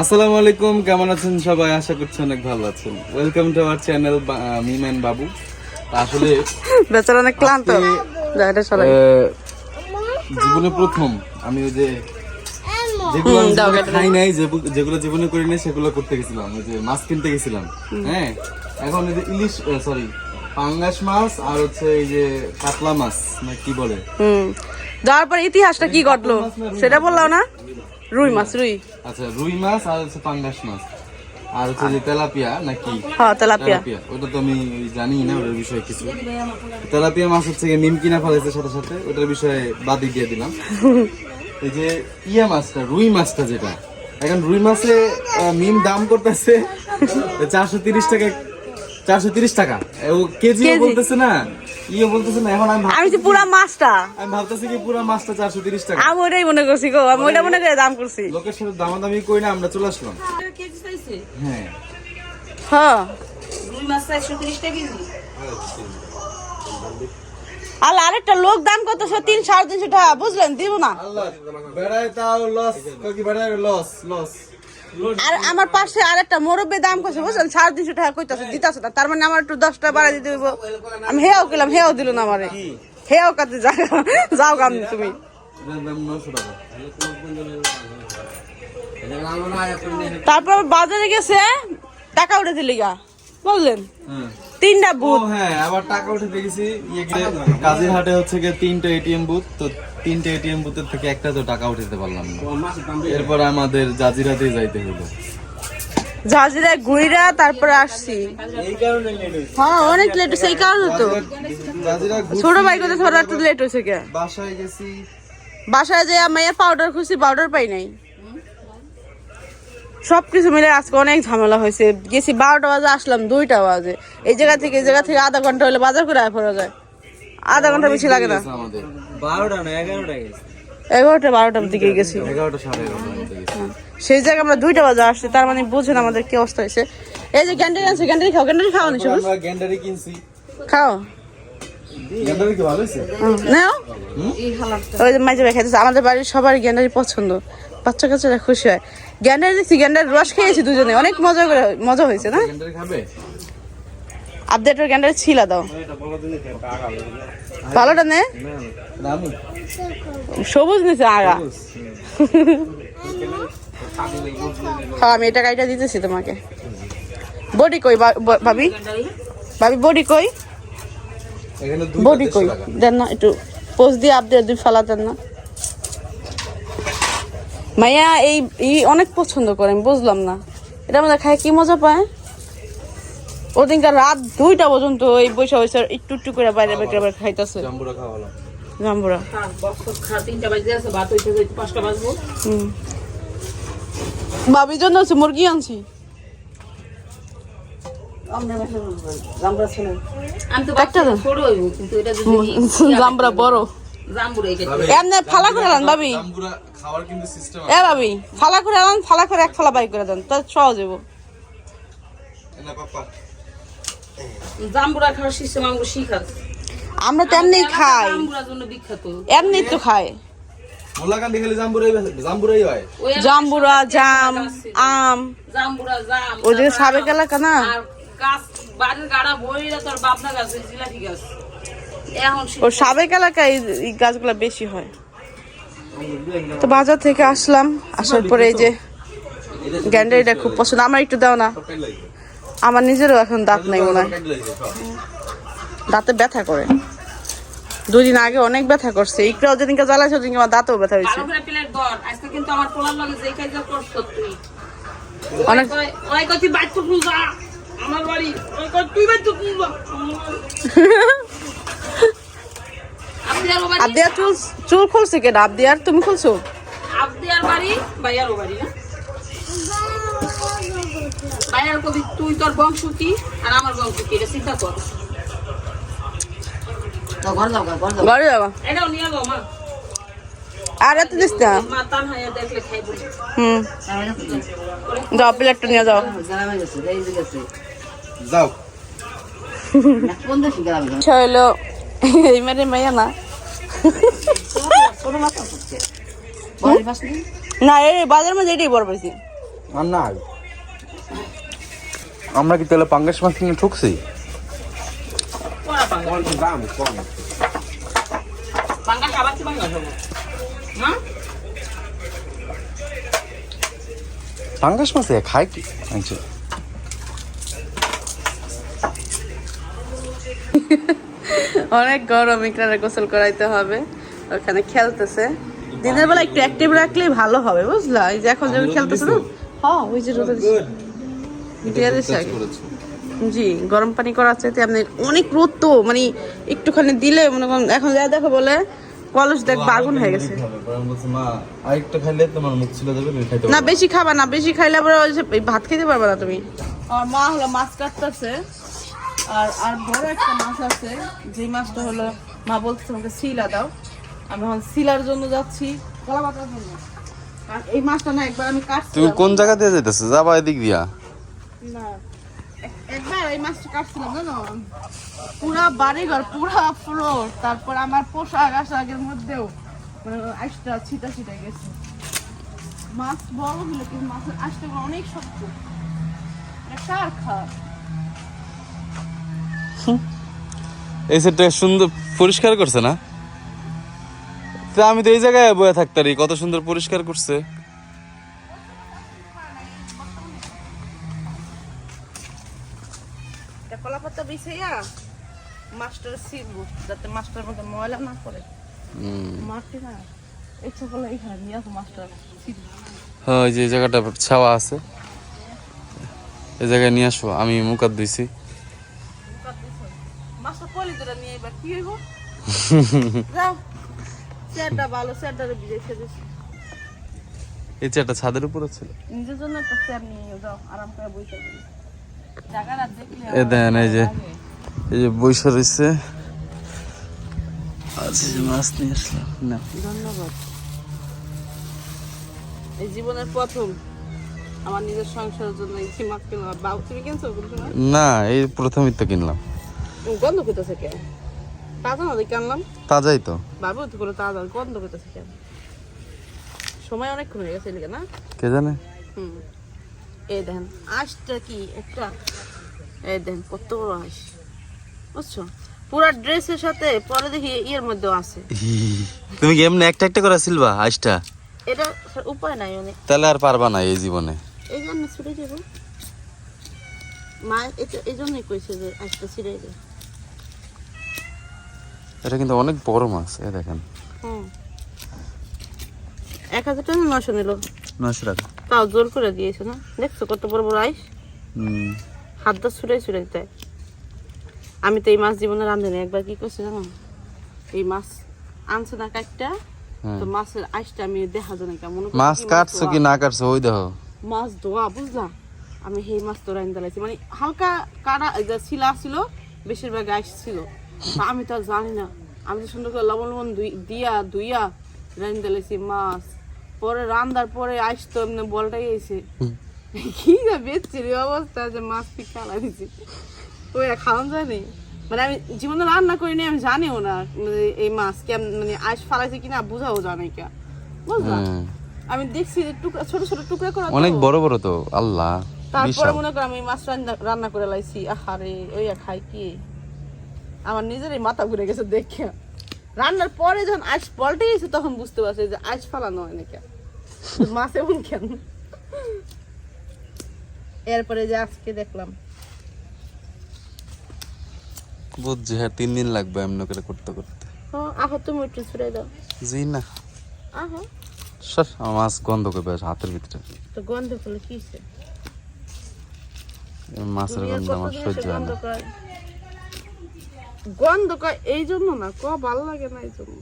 আসসালামু আলাইকুম কেমন আছেন সবাই? আশা করছি অনেক ভালো আছেন। Welcome to our channel Mimen Babu. আসলে বেচারা অনেক ক্লান্ত। জীবনে প্রথম। আমি ওই যে যেগুলো খাই নাই যেগুলো জীবনে করি নাই সেগুলো করতে গেছিলাম। ওই যে মাছ কিনতে গেছিলাম। হ্যাঁ? এখন এই যে ইলিশ সরি পাঙ্গাস মাছ আর হচ্ছে এই যে কাতলা মাছ না কি বলে? যাওয়ার পর ইতিহাসটা কি ঘটলো? সেটা বললাম না? রুই মাছ রুই। আচ্ছা রুই মাছ আর হচ্ছে পাঙ্গাস মাছ। আর হচ্ছে যে তেলাপিয়া নাকি? হ্যাঁ তেলাপিয়া। ওটা তো আমি জানি না ওটার বিষয়ে কিছু। তেলাপিয়া মাছ হচ্ছে নিম কিনা ফেলাইছে সাথে সাথে ওটার বিষয়ে বাদই দিয়ে দিলাম। এই যে ইয়া মাছটা রুই মাছটা যেটা এখন রুই মাছে মিম দাম করতেছে চারশো তিরিশ টাকা চারশো তিরিশ টাকা। ও কেজিও কেজি। বলতেছে না। ইয়ে বলতেছে না এখন আমি আমি যে পুরা মাছটা। আমি ভাবতেছি কি পুরো মাছটা টাকা। আমি ওটাই মনে করছি গো আমি ওইটা মনে করে দাম করছি। লোকের সাথে দামাদামি করি না আমরা চলে আসলাম। হ্যাঁ। হ্যাঁ। আল্লাহ আরেকটা লোক দাম কত? তিন সাড়ে তিনশো টাকা বুঝলেন? দিব না। আল্লাহ বেড়ায় তাও লস কি বেড়ায়? লস লস আর আমার পাশে আরেকটা মোরব্বে দাম করছে বুঝলেন সাড়ে তিনশো টাকা কইতাছে দিতাছে না। তার মানে আমার একটু দশ টাকা বাড়াই দিতে হইব। আমি হেয়াও গেলাম হেয়াও দিল না আমারে। হেয়াও কাতে যা যাও গান তুমি। তারপর বাজারে গেছে টাকা উঠে দিলি গা বুঝলেন? হ্যাঁ। তিনটা বুথ। হ্যাঁ আবার টাকা উঠে দেখেছি ইয়ে হাটে হচ্ছে গিয়ে তিনটে এটিএম বুথ তো তিনটে এটিএম বুথের থেকে একটা তো টাকা উঠাতে পারলাম না। এরপর আমাদের জাজিরাতে যাইতে হলো জাহাজিরায় ঘুইরা তারপরে আসছি। হ্যাঁ অনেক লেট হয়েছে এই কারণে তো। ছোট ভাই কথা থোড়া একটু লেট হয়েছে কে? বাসায় গেছি। বাসায় যে মাইয়া পাউডার খুঁজছি পাউডার পাই নাই। সবকিছু মিলে আজকে অনেক ঝামেলা হয়েছে। গেছি বারোটা বাজে আসলাম দুইটা বাজে। এই জায়গা থেকে এই জায়গা থেকে আধা ঘণ্টা হলে বাজার করে আয় পড়া যায়। আধা ঘণ্টা বেশি লাগে না? আমাদের বারোটা না এগারোটা গেছে। এগারোটা বারোটার দিকে গেছি। সেই জায়গায় আমরা দুইটা বাজে আসছি তার মানে বুঝেন আমাদের কি অবস্থা হয়েছে। এই যে গ্যান্ডারি আছে গ্যান্ডারি খাও গ্যান্ডারি খাও নি সবুজ? গ্যান্ডারি কিনছি। খাও। আমাদের বাড়ির সবার গ্যান্ডারি পছন্দ। বাচ্চা কাচ্চারা খুশি হয়। গ্যান্ডারি দিচ্ছি গ্যান্ডারি রস খেয়েছি দুজনে অনেক মজা করে মজা হয়েছে না? গ্যান্ডারি খাবে? আপডেটের গ্যান্ডারি ছিল দাও ভালোটা নে। সবুজ নিছে আগা। হ্যাঁ আমি এটা গাড়িটা দিতেছি তোমাকে। বডি কই ভাবি? ভাবি বডি কই? বডি কই? দেন না, একটু পোস্ট দিয়ে আপডেট দুই ফালা দেন না। মাইয়া, এই অনেক পছন্দ করে, আমি বুঝলাম না। এটা আমাদের খায় কি মজা পায়? ওদিনকার রাত দুইটা পর্যন্ত এই বৈশা বৈশা একটু একটু করে বাইরে বাইরে বাইরে খাইতেছে। জাম্বুরা খাওয়ালাম জাম্বুরা। আছে ভাবির জন্য হচ্ছে মুরগি আনছি। আমি তো একটা দাও। ছোট হইব কিন্তু এটা যদি জাম্বুরা বড়। এমনি ফালা করে আন ভাবি। জাম্বুরা খাওয়ার কিন্তু সিস্টেম এ ভাবি ফালা করে ফালা করে এক ফালা বাই করে দেন তো সহজ হইব। না পাপা জাম্বুরা খাওয়ার সিস্টেম শিখাত। আমরা তো এমনি খাই। জাম্বুরার জন্য বিখ্যাত। এমনি তো খাই। মোল্লাকান্দি খালি জাম্বুরাই জাম্বুরাই হয়। ওই জাম্বুরা জাম আম। জাম্বুরা জাম ওইদিকে সাবেক এলাকা না? আর গাছ বাড়ির গাড়া বইরা তোর বাবনা গাছ জিলাপি গাছ। এখন ওর সাবেক এলাকায় এই- এই গাছগুলো বেশি হয়। তো বাজার থেকে আসলাম। আসার পরে এই যে গ্যান্ডারিটা খুব পছন্দ। আমার একটু দাও না। আমার নিজেরও এখন দাঁত নাই মনে হয়। দাঁতে ব্যথা করে। দুদিন আগে অনেক ব্যথা করছে। একটু যেদিনকে জ্বালাইছে ওদিনকে আমার দাঁতেও ব্যথা হয়েছে। ভালো করে প্লেট ধর আজকে কিন্তু আমার পোলার লগে যেই কাজ করছ তুই অনেক আবদিয়ার চুল চুল খুলছে কেন আবদিয়ার তুমি খুলছো? আবদিয়ার বাড়ি ভাইয়ার বাড়ি না? কবি তুই তোর বংশ কি আর আমার বংশ কি? এটা চিন্তা কর ঘরে যাবা? এটাও নিয়ে যাও মা। আর এত দিস না? হুম। যাও প্লেটটা নিয়ে যাও। যাও। ইচ্ছা হইল এই মেরে মাইয়া না। না এই বাজার মধ্যে এটাই বড় পাইছি। আর আমরা কি তাহলে পাঙ্গাস মাছ কিনে ঠকছি? পাঙ্গাস মাছ খায় কি? আচ্ছা। অনেক গরম ইকরারে গোসল করাইতে হবে। ওখানে খেলতেছে। দিনের বেলা একটু অ্যাক্টিভ রাখলেই ভালো হবে বুঝলা? এই যে এখন যেমন খেলতেছে না? হ্যাঁ ওই যে রোদে দিছে। দিয়ে জি গরম পানি করার চাইতে আপনি অনেক রোদ তো মানে একটুখানি দিলে মনে করেন এখন যা দেখো বলে কলস দেখ আগুন হয়ে গেছে। মা আরেকটা খাইলে তোমার মুখ ছিল যাবে তুমি খাইতে না বেশি খাবা না বেশি খাইলে আবার ওই যে ভাত খেতে পারবে না তুমি। আমার মা হলো মাছ কাটতেছে আর আর বড় একটা মাছ আছে যে মাছটা হলো মা বলতেছে আমাকে শিলা দাও। আমি এখন শিলার জন্য যাচ্ছি। কলা পাতার জন্য। আর এই মাছটা না একবার আমি কাটছি তুমি কোন জায়গা দিয়ে যাইতেছো? যাবা এদিক দিয়া। না। একবার এই মাছটা জানো? পুরা বাড়িঘর, পুরা ফ্লোর তারপর আমার পোশাক আশাকের মধ্যেও মানে ছিটা ছিটা গেছে। মাছ বড় অনেক শক্ত। এই সুন্দর পরিষ্কার করছে না? আমি তো এই জায়গায় বয়ে থাকতারি কত সুন্দর পরিষ্কার করছে। মাছটার ছিলবো যাতে মাছটার মধ্যে ময়লা না পড়ে। মাছটি না ইচ্ছা করলে এখানে নিয়ে আসো ছিলবো হ্যাঁ ওই যে এই জায়গাটা ছাওয়া আছে। এই জায়গায় নিয়ে আসো আমি মুখাত দিছি। মাছটা পলি নিয়ে এবার কি হইব? যাও স্যারটা ভালো স্যারটারে বিজেছে দিছি। এই চেয়ারটা ছাদের উপরে ছিল নিজের জন্য একটা স্যার নিয়ে যাও আরাম করে এ দেন এই যে। এই যে বৈশা রয়েছে। আচ্ছা যে মাছ নিয়ে আসলাম। না। ধন্যবাদ। এই জীবনের প্রথম আমার নিজের সংসারের জন্য এই মাছ কিনলাম। বাবু তুমি কিনছো না এই প্রথমই তো কিনলাম। গন্ধ কে তাজা না দেখে আনলাম? তাজাই তো। বাবু তো তাজা গন্ধ সময় অনেকক্ষণ হয়ে গেছে এদিকে না? কে জানে? হুম। এই দেখেন আঁশটা কি একটা? এই দেখেন কত বড় আঁশ। বুঝছ? পুরা ড্রেসের সাথে পরে দেখি ইয়ের মধ্যেও আছে। তুমি কি এমনি একটা একটা করে সিলবা আইসটা? এটা উপায় নাই মানে তাহলে আর পারবা না এই জীবনে। এই জন্য ছুটে যাব। মা এটা এই জন্যই কইছে যে ছিঁড়ে দে। এটা কিন্তু অনেক বড় মাছ এ দেখেন। হুম। এক হাজার টাকা নশো নিল। নয়শো টাকা। তাও জোর করে দিয়েছে না? দেখছ কত বড় বড় আইস? হুম। হাতটা ছুড়ে ছুড়ে দেয়। আমি তো এই মাছ জীবনে রাঁধেনি একবার কি করছি জানো? এই মাছ আনছে না কাটটা হ্যাঁ। তো মাছের আইসটা আমি দেখা জানি কেমন মাছ কাটছো কি না কাটছো ওই দেখো। মাছ ধোয়া বুঝলা? আমি সেই মাছ তো রাইন দালাইছি মানে হালকা কাটা যে শিলা ছিল বেশিরভাগ আইস ছিল। আমি তো আর জানি না। আমি তো সুন্দর করে লবণ লবণ দিয়া ধুইয়া রাইন দালাইছি মাছ। পরে রান্দার পরে আইস তো এমনি বলটাই এসে কি না বেচছি রে অবস্থা যে মাছ পিক খালা দিছি। খাওয়ান মানে আমি জীবনে রান্না করিনি আমি জানিও না মানে এই মাছ কেমন মানে আইস ফালাইছে কিনা বুঝাও জানি কে বুঝলা? হ্যাঁ। আমি দেখছি টুকরা ছোট ছোট টুকরা করা অনেক বড় বড় তো আল্লাহ তারপরে মনে করো আমি মাছ রান্না রান্না করে লাইছি আহারে খাই কি? আমার নিজেরই মাথা ঘুরে গেছে দেখে। রান্নার পরে যখন আইস পল্টে গেছে তখন বুঝতে পারছি যে আইস ফালানো হয় নাকি। মাছ এমন কেন এরপরে যে আজকে দেখলাম বুঝছি হ্যাঁ তিন দিন লাগবে এমন করে করতে করতে। ও তুমি একটু ছুড়ে দাও। জি না। আহো। সর মাছ গন্ধ করবে হাতের ভিতরে। তো গন্ধ করলে কি মাছের গন্ধ আমার সহ্য হয় না। গন্ধ কয় এই জন্য না ক ভালো লাগে না এই জন্য।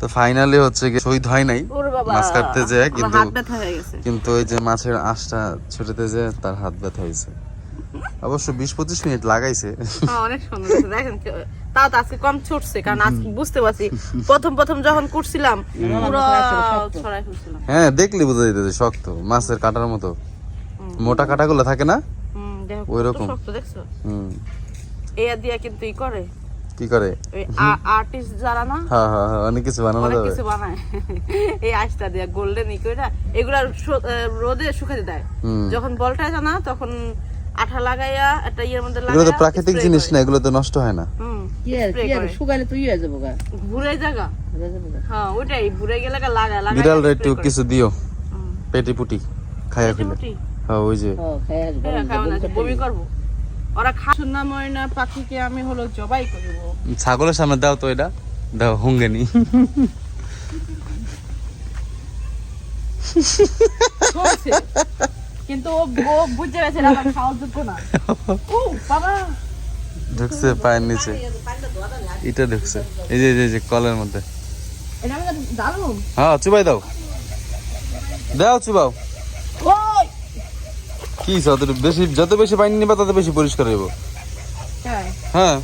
তো ফাইনালি হচ্ছে কি শহীদ হয় নাই মাছ কাটতে যেয়ে কিন্তু হয়ে কিন্তু ওই যে মাছের আঁশটা ছুটেতে যে তার হাত ব্যথা হয়েছে। অবশ্য বিশ পঁচিশ মিনিট লাগাইছে। হ্যাঁ, অনেক সুন্দর দেখেন তাও তো আজকে কম ছুটছে কারণ আজকে বুঝতে পারছি প্রথম প্রথম যখন করছিলাম পুরো ছড়াই হ্যাঁ দেখলি বোঝা যেতেছে শক্ত মাছের কাটার মতো। মোটা কাটাগুলো থাকে না? ওই রকম। শক্ত দেখছ? হুম। এয়া দিয়া কিন্তু ই করে। কি করে? আর্টিস্ট যারা না হ্যাঁ হ্যাঁ হ্যাঁ অনেক কিছু বানানো অনেক যাবে। কিছু বানায়। এই আইসটা দিয়ে গোল্ডেন ইকুইটা এগুলা রোদে শুকাতে দেয়। যখন বলটা জানা তখন আঠা লাগাইয়া একটা ইয়ের মধ্যে এগুলো তো প্রাকৃতিক জিনিস না এগুলো তো নষ্ট হয় না। হুম কি আর কি আর করে। তুই হয়ে যাব গা। ঘুরে জায়গা হয়ে যাব গা। হ্যাঁ ওইটাই ঘুরে গেলে বিড়াল একটু কিছু দিও। পেটি ফেলে। হ্যাঁ ওই যে। হ্যাঁ, খাব না, বমি করব। ওরা খা সুন্না ময়না পাখিকে আমি হলো জবাই করব। ছাগলের সামনে দাও তো এটা। দাও হুঙ্গেনি। চলছে। কিন্তু ও গেছে আমার খাওয়ার যোগ্য না। ও বাবা। ঢুকছে পায়ের নিচে। এটা ঢুকছে। এই যে এই যে, কলের মধ্যে। হ্যাঁ চুবাই দাও। দাও চুবাও। কি যত বেশি যত বেশি পানি নিবা তত বেশি পরিষ্কার হইব। হ্যাঁ।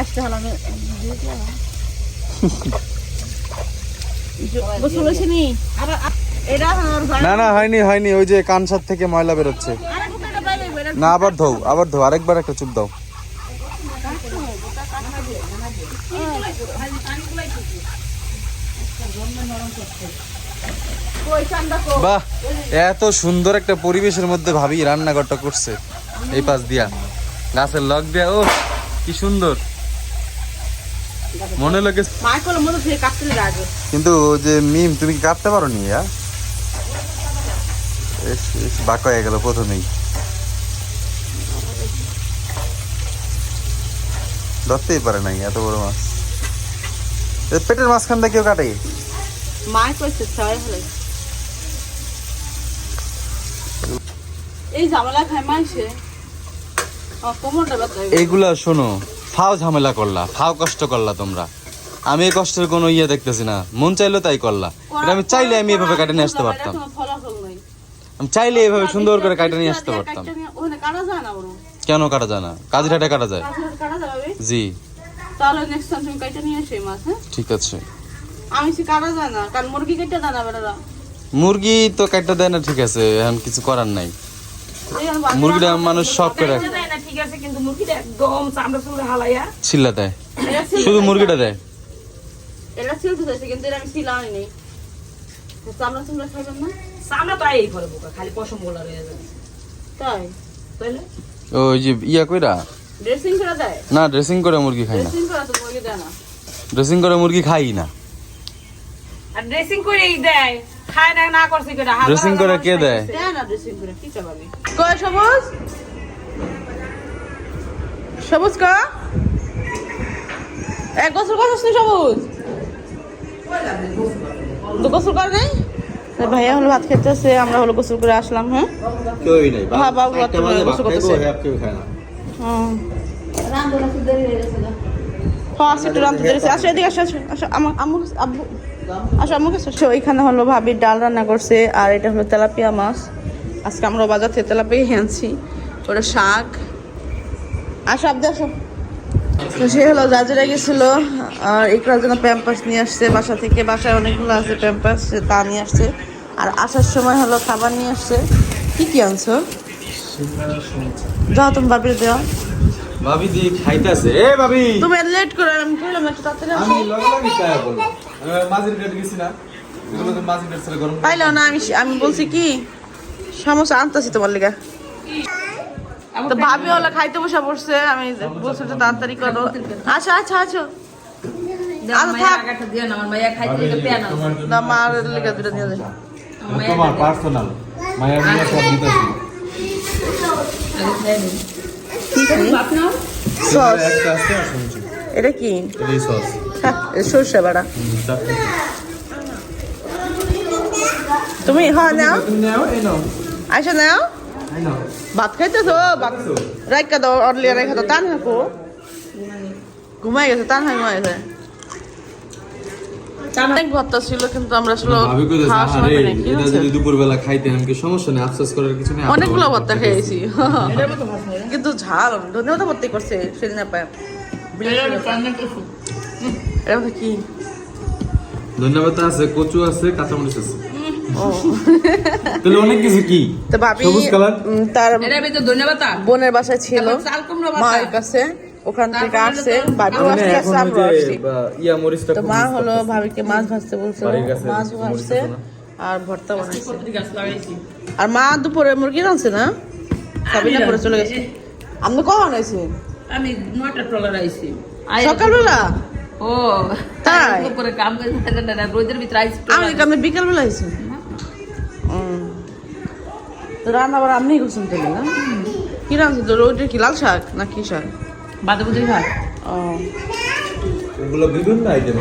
আসতে নি না হয়নি হয়নি ওই যে কানসার থেকে ময়লা বেরোচ্ছে। না আবার ধৌ আবার ধৌ আরেকবার একটা চুপ দাও। বাহ এত সুন্দর একটা পরিবেশের মধ্যে ভাবি রান্নাঘরটা করছে এই পাশ দিয়া। গাছের লগ দিয়া ও কি সুন্দর। মনে লাগে কিন্তু ওই যে মিম তুমি কি কাটতে পারো নি ইয়া? বাঁকা হয়ে গেল প্রথমেই। ধরতেই পারে নাই এত বড় মাছ। পেটের মাঝখান দিয়ে কেউ কাটে? মাই কইছে ছয় হলে। এই ঝামেলা খায় মাইছে। ও কোমরটা ব্যথা গেছে। এইগুলা শোনো ফাও ঝামেলা করলা ফাও কষ্ট করলা তোমরা। আমি এই কষ্টের কোনো ইয়ে দেখতেছি না মন চাইলো তাই করলা। এটা আমি চাইলে আমি এভাবে কাটে নিয়ে আসতে পারতাম। আমি চাইলে এভাবে সুন্দর করে কাটে নিয়ে আসতে পারতাম। কাটা কেন কাটা যায় না? কাজিরাটে কাটা যায়? কাটা- কাটা জি। তাহলে নেক্সট টাইম তুমি কাটা নিয়ে এসে মাছ হ্যাঁ? ঠিক আছে। আমি সে কাটা যায় না কারণ মুরগি কেটে তো কাটতে দেয় না ঠিক আছে এখন কিছু করার নাই। মুরগিটা মানুষ শখ করে রাখে দেয় না ঠিক আছে কিন্তু মুরগিটা একদম চামড়া চুমড়া হালাইয়া ছিল্লা দেয়। শুধু মুরগিটা দেয়? এটা ছিল কিন্তু এটা আমি চামড়া চামড়া খাইবেন না। চামড়া তো এই করে খালি পশম গোলা রয়ে যাবে। তাই? তাইলে? ওই যে ইয়া কইরা? ড্রেসিং করে দেয় না ড্রেসিং করে মুরগি খাই না। ড্রেসিং করে তো মুরগি দেয় না। ড্রেসিং করে মুরগি খাই না। আর ড্রেসিং করেই দেয় খায় না না করছে করে ড্রেসিং করে কে দেয়? দেয় না ড্রেসিং করে কি চাবাবি? কয় সবুজ? সবুজ কা? এক তুই সবুজ? তো গোসল কর নাই? ভাইয়া হলো ভাত খেতেছে আমরা হলো গোসল করে আসলাম হ্যাঁ? কেউই নাই বাবু গোসল করতেছে। হুম। হ্যাঁ, হলো ভাবি ডাল রান্না করছে আর এটা হলো তেলাপিয়া মাছ। আজকে আমরা বাজার থেকে তেলাপিয়া আনছি। ওটা শাক। আসো আব্দি আসো তো সে হলো জাজেরা গেছিল আর একরার জন্য প্যাম্পাস নিয়ে আসছে। বাসা থেকে বাসায় অনেকগুলো আছে প্যাম্পাস তা নিয়ে আসছে। আর আসার সময় হলো খাবার নিয়ে আসছে। কি কি আনছো? যাও তুমি বাবির দেওয়া। ভাবি দি খাইতাছে। এ ভাবি! তুমি লেট করে আমি কইলাম একটু তাড়াতাড়ি আমি লগে লগে বললাম। আমি মাঝির গেছি না। তো মাঝির কাটে গরম পাইলো না আমি আমি বলছি কি সমস্যা আনতেছি তোমার লিগা। তো ভাবি হলো খাইতে বসে পড়ছে আমি বলছি একটু তাড়াতাড়ি করো। আচ্ছা আচ্ছা আচ্ছা আমার মাইয়া খাইতে পেয়ে না না মার দুটো নিয়ে তোমার পার্সোনাল মায়ের নিয়ে সব দিতেছি। এটা কি? হ্যাঁ, সরষে বাড়া। তুমি হ্যাঁ নাও। আচ্ছা নাও ভাত খাইতেছো? ভাত রাইকা দাও অরলি রাইকা দাও। টান হাকো। ঘুমাই গেছে টান হয় ঘুমাই গেছে। অনেক ভর্তা ছিল কিন্তু আমরা আসলে খাওয়ার সময় আরে কি হয়েছে? দুপুরবেলা খাইতে আমাকে সমস্যা নেই আফসোস করার কিছু নেই অনেকগুলো ভর্তা খেয়েছি। কিন্তু ঝাল ধন্যবাদ ভর্তি করছে সেদিন পায় এটা মধ্যে কি? ধন্যবাদ আছে কচু আছে কাঁচামরিচ আছে। তাহলে অনেক কিছু কি? সবুজ কালার? তার ধন্যবাদ বোনের বাসায় ছিল মায়ের কাছে। ওখান থেকে আসছে বাড়ি না আমরা তো মা হলো ভাবিকে মাছ ভাজতে বলছিল মাছ ভাজছে আর ভর্তা বানাইছে। আর মা দুপুরে মুরগি রাঁধছে না? সাবিনা পরে চলে গেছে। আপনি কখন আইছেন? আমি নয়টা ট্রলার আইছি। সকালবেলা? ও তাই? করে কাম করে রোদের ভিতরে আইছি আমি আপনি বিকালবেলা আইছেন? তো রান্না আবার আপনি করছেন তাহলে না? কি রাঁধছেন তো? রোদের কি লাল শাক না কি শাক? বাদে বুঝি ভাই ও। ওগুলো বিভিন্ন আইটেম